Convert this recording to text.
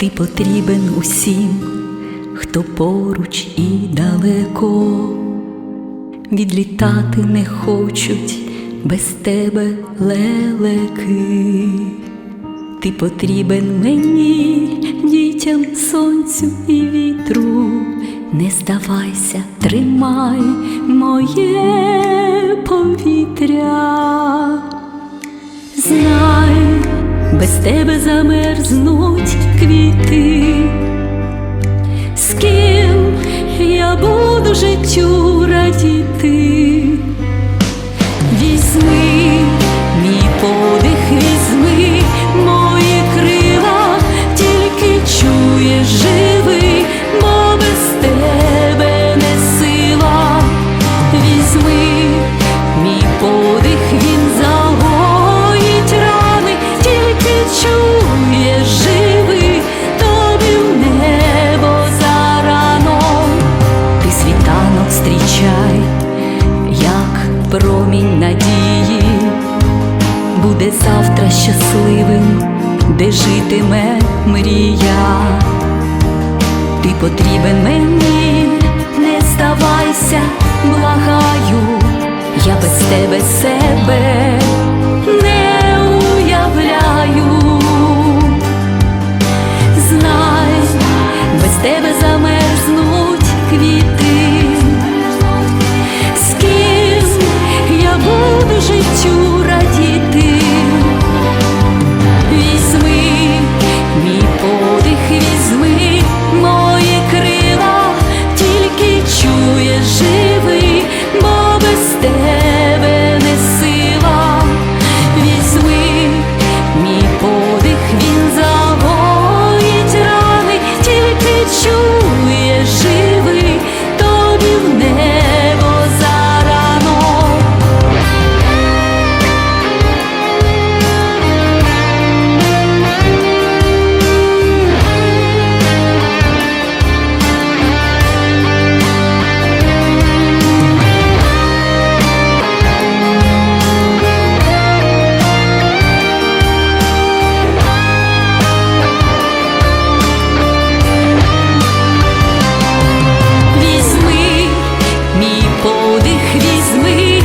Ти потрібен усім, хто поруч і далеко, відлітати не хочуть без тебе лелеки. Ти потрібен мені, дітям, сонцю і вітру. Не здавайся, тримай моє повітря. Знай, без тебе замерзнуть квіти. З ким я буду життю завтра щасливим, де житиме мрія. Ти потрібен мені, не здавайся, благаю, я без тебе себе змий.